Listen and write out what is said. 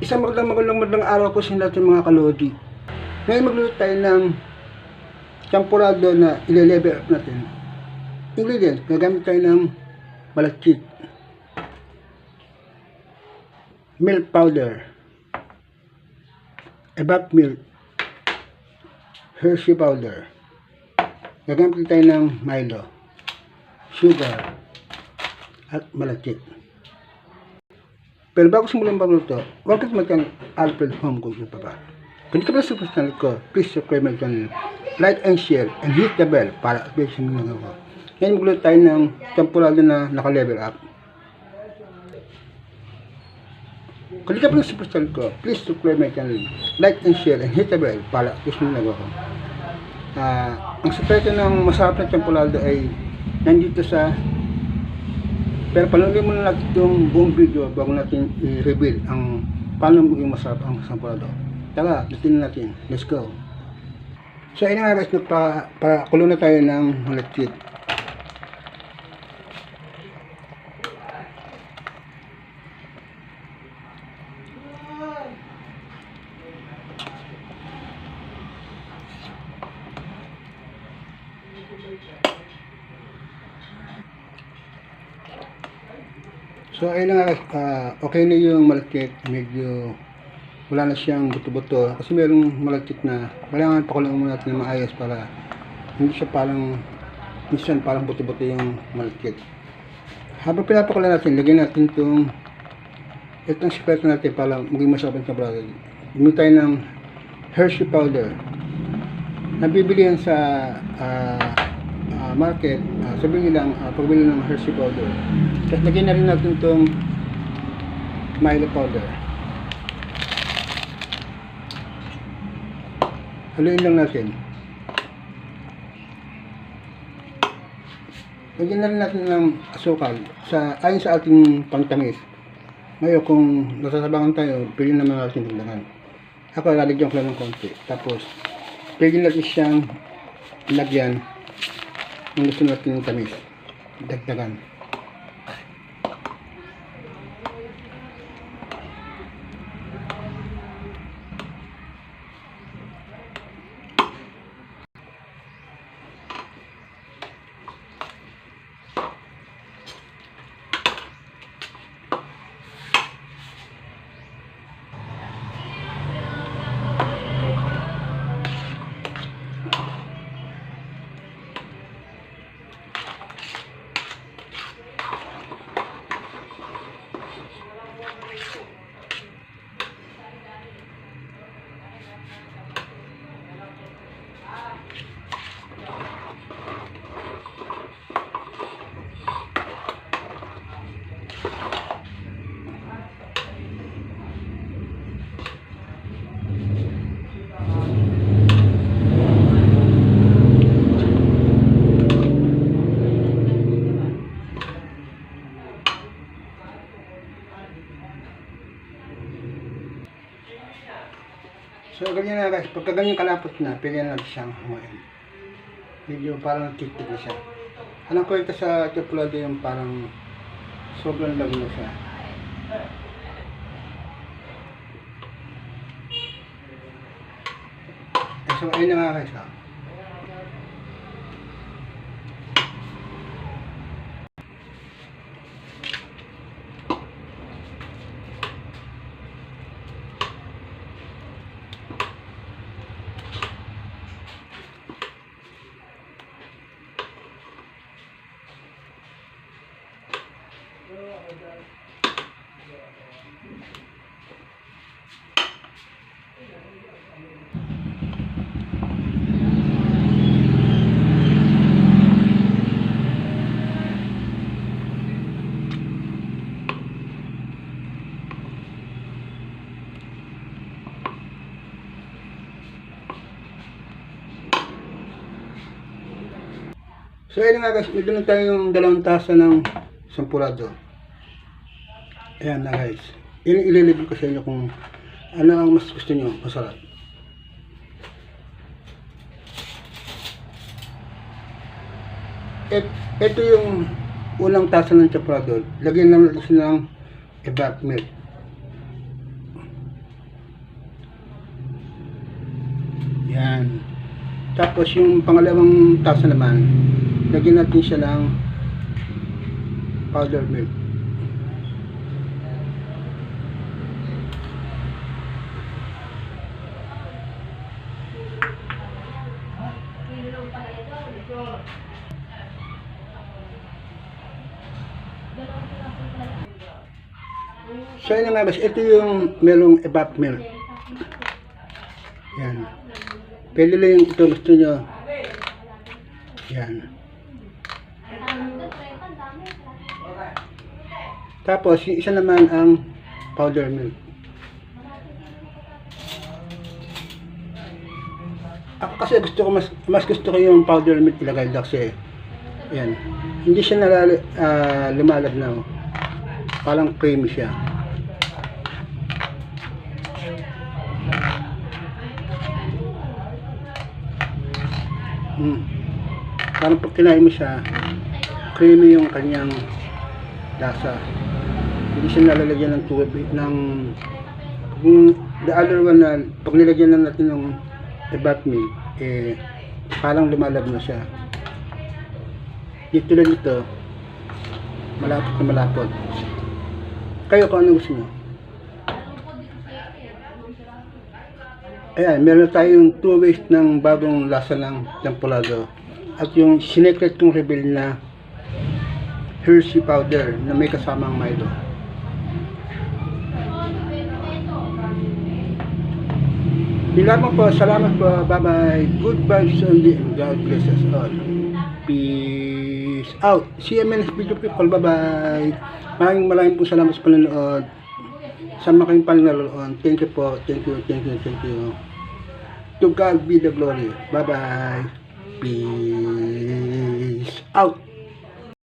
Isang magandang magandang magandang araw po sa natin mga kalodi. Ngayon magluluto tayo ng champurado na ile-level up natin. Ingredients, gagamit tayo ng malachit, milk powder, ebak milk, Hershey powder, gagamit tayo ng Milo, sugar, at malachit. Pero bago simulan magluto, huwag kayo mag Alfred Home Cooking pa ba? Kung di ka pa sa channel ko, please subscribe my channel, like and share, and hit the bell para update sa mga ko. Ngayon magluto tayo ng tempurado na naka-level up. Kung di ka pa sa channel ko, please subscribe my channel, like and share, and hit the bell para update sa mga ko. Ah, ang sekreto ng masarap na tempurado ay nandito sa pero panoorin muna natin itong buong video bago natin i-reveal ang paano maging masarap ang sampurado. Tara, lutin natin. Let's go. So, ayun nga guys, pa, para kulo na tayo ng malachit. So, ayun na nga guys, ah, okay na yung malachit. Medyo wala na siyang buto-buto. Kasi merong malachit na kailangan pakulang muna natin ng maayos para hindi siya parang minsan parang buto-buto yung malachit. Habang pinapakulan natin, lagyan natin itong itong sikreto natin para maging masarap ang brother. Gumit tayo ng Hershey powder. Nabibili yan sa ah, ah, market. Uh, sabihin lang, uh, pagbili ng Hershey powder. Tapos lagyan na rin natin itong Milo powder. Haluin lang natin. Lagyan na rin natin ng asukal sa, ayon sa ating pangtamis. Ngayon, kung nasasabangan tayo, pili naman natin dagdagan. Ako, lalagyan ko lang ng konti. Tapos, pwede natin siyang lagyan kung gusto natin ng tamis. Dagdagan. So, ganyan na guys. Pagka ganyan kalapot na, pwede na natin siyang humain. Medyo parang titik na siya. Anong kwenta sa chocolate yung parang sobrang lamig na siya. Eh, so, ayun na nga guys. ah. So ayun nga guys, may lang tayong dalawang tasa ng sampurado. Ayan na guys. Ililibin ko sa inyo kung ano ang mas gusto nyo masarap. Et, ito yung unang tasa ng chaprado. Lagyan lang natin ng evac milk. Yan. Tapos yung pangalawang tasa naman, lagyan natin siya ng powder milk. So yun nga, ito yung merong evap milk. Yan. Pwede lang yung ito gusto nyo. Yan. Tapos, yung isa naman ang powder milk. Ako kasi gusto ko, mas, mas gusto ko yung powder milk ilagay kasi, yan, hindi siya nalala, ah, lumalabnaw. Parang creamy siya. Mm. Parang pag kinain mo siya, creamy yung kanyang lasa. Hindi siya nalalagyan ng tubig, ng kung the other one na pag nilagyan na natin ng ebat milk, eh, parang lumalab na siya. Dito lang dito, malapot na malapot. Kayo kung ano gusto nyo? Ayan, meron tayong two ways ng bagong lasa ng champolado. At yung sinecret kong reveal na Hershey powder na may kasamang Milo. Yun lamang po. Salamat po. Bye-bye. Good vibes only. and God bless us all. Peace out. See you video people. Bye-bye. Maraming maraming po salamat sa panonood. Sama kayong pananaroon. Thank you po. Thank you, thank you, thank you. To God be the glory. Bye-bye. Peace out.